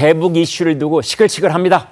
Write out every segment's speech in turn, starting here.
대북 이슈를 두고 시끌시끌합니다.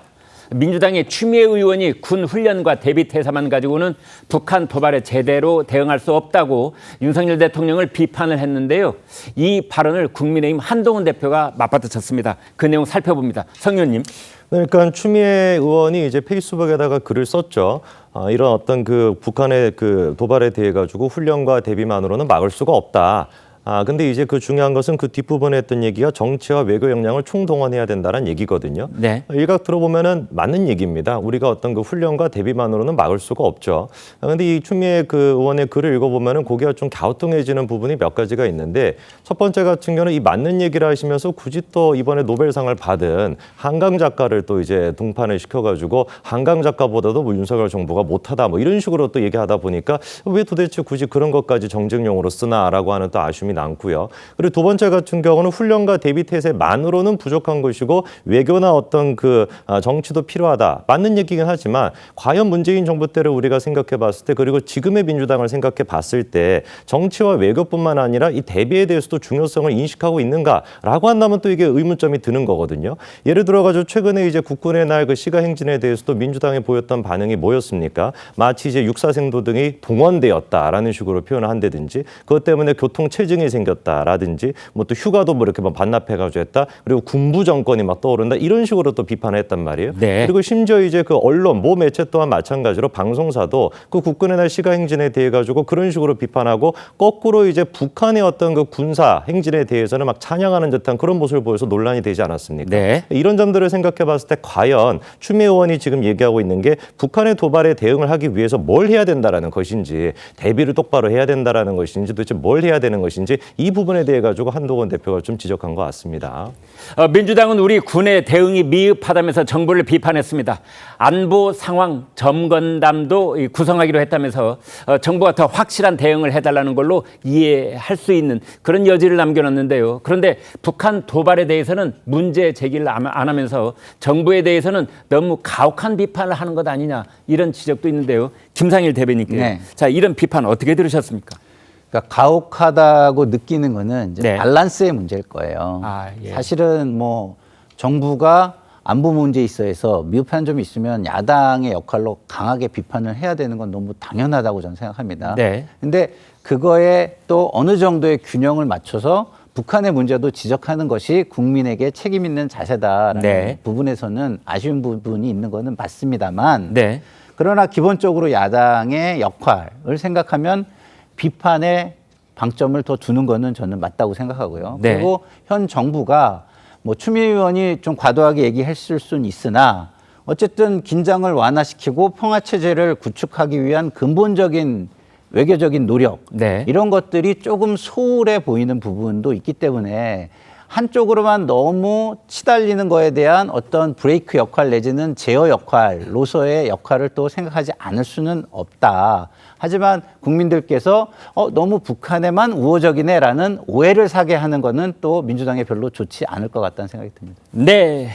민주당의 추미애 의원이 군 훈련과 대비 태세만 가지고는 북한 도발에 제대로 대응할 수 없다고 윤석열 대통령을 비판을 했는데요. 이 발언을 국민의힘 한동훈 대표가 맞받아쳤습니다. 그 내용 살펴봅니다. 성 의원님. 그러니까 추미애 의원이 이제 페이스북에다가 글을 썼죠. 아, 이런 어떤 그 북한의 그 도발에 대해 가지고 훈련과 대비만으로는 막을 수가 없다. 아, 근데 이제 그 중요한 것은 그 뒷부분에 했던 얘기가 정치와 외교 역량을 총동원해야 된다는 얘기거든요. 네. 일각 들어보면은 맞는 얘기입니다. 우리가 어떤 그 훈련과 대비만으로는 막을 수가 없죠. 아, 근데 이 추미애 그 의원의 글을 읽어보면은 고개가 좀 갸우뚱해지는 부분이 몇 가지가 있는데 첫 번째 같은 경우는 이 맞는 얘기를 하시면서 굳이 또 이번에 노벨상을 받은 한강 작가를 또 이제 동판을 시켜가지고 한강 작가보다도 뭐 윤석열 정부가 못하다 뭐 이런 식으로 또 얘기하다 보니까 왜 도대체 굳이 그런 것까지 정쟁용으로 쓰나라고 하는 또 아쉬움이 남고요. 그리고 두 번째 같은 경우는 훈련과 대비 태세만으로는 부족한 것이고 외교나 어떤 그 아, 정치도 필요하다. 맞는 얘기긴 하지만 과연 문재인 정부 때를 우리가 생각해 봤을 때 그리고 지금의 민주당을 생각해 봤을 때 정치와 외교뿐만 아니라 이 대비에 대해서도 중요성을 인식하고 있는가라고 한다면 또 이게 의문점이 드는 거거든요. 예를 들어 가지고 최근에 이제 국군의 날 그 시가 행진에 대해서도 민주당이 보였던 반응이 뭐였습니까? 마치 이제 육사생도 등이 동원되었다라는 식으로 표현을 한다든지 그것 때문에 교통 체증이 생겼다라든지 뭐 또 휴가도 뭐 이렇게 막 반납해가지고 했다 그리고 군부 정권이 막 떠오른다 이런 식으로 또 비판을 했단 말이에요. 네. 그리고 심지어 이제 그 언론 모 매체 또한 마찬가지로 방송사도 그 국군의 날 시가 행진에 대해 가지고 그런 식으로 비판하고 거꾸로 이제 북한의 어떤 그 군사 행진에 대해서는 막 찬양하는 듯한 그런 모습을 보여서 논란이 되지 않았습니까? 네. 이런 점들을 생각해 봤을 때 과연 추미애 의원이 지금 얘기하고 있는 게 북한의 도발에 대응을 하기 위해서 뭘 해야 된다라는 것인지 대비를 똑바로 해야 된다라는 것인지 도대체 뭘 해야 되는 것인지 이 부분에 대해 가지고 한동훈 대표가 좀 지적한 것 같습니다. 어, 민주당은 우리 군의 대응이 미흡하다면서 정부를 비판했습니다. 안보 상황 점검단도 이 구성하기로 했다면서 어, 정부가 더 확실한 대응을 해달라는 걸로 이해할 수 있는 그런 여지를 남겨놨는데요. 그런데 북한 도발에 대해서는 문제 제기를 안안 하면서 정부에 대해서는 너무 가혹한 비판을 하는 것 아니냐 이런 지적도 있는데요. 김상일 대변인께 네. 자 이런 비판 어떻게 들으셨습니까? 그러니까 가혹하다고 느끼는 거는 이제 네. 밸런스의 문제일 거예요. 아, 예. 사실은 뭐 정부가 안보 문제에 있어서 미흡한 점이 있으면 야당의 역할로 강하게 비판을 해야 되는 건 너무 당연하다고 저는 생각합니다. 네. 근데 그거에 또 어느 정도의 균형을 맞춰서 북한의 문제도 지적하는 것이 국민에게 책임 있는 자세다라는 네. 부분에서는 아쉬운 부분이 있는 거는 맞습니다만 네. 그러나 기본적으로 야당의 역할을 생각하면 비판에 방점을 더 두는 거는 저는 맞다고 생각하고요. 네. 그리고 현 정부가 뭐 추미애 의원이 좀 과도하게 얘기했을 수는 있으나 어쨌든 긴장을 완화시키고 평화 체제를 구축하기 위한 근본적인 외교적인 노력 네. 이런 것들이 조금 소홀해 보이는 부분도 있기 때문에 한쪽으로만 너무 치달리는 거에 대한 어떤 브레이크 역할 내지는 제어 역할로서의 역할을 또 생각하지 않을 수는 없다. 하지만 국민들께서 어, 너무 북한에만 우호적이네라는 오해를 사게 하는 거는 또 민주당에 별로 좋지 않을 것 같다는 생각이 듭니다. 네.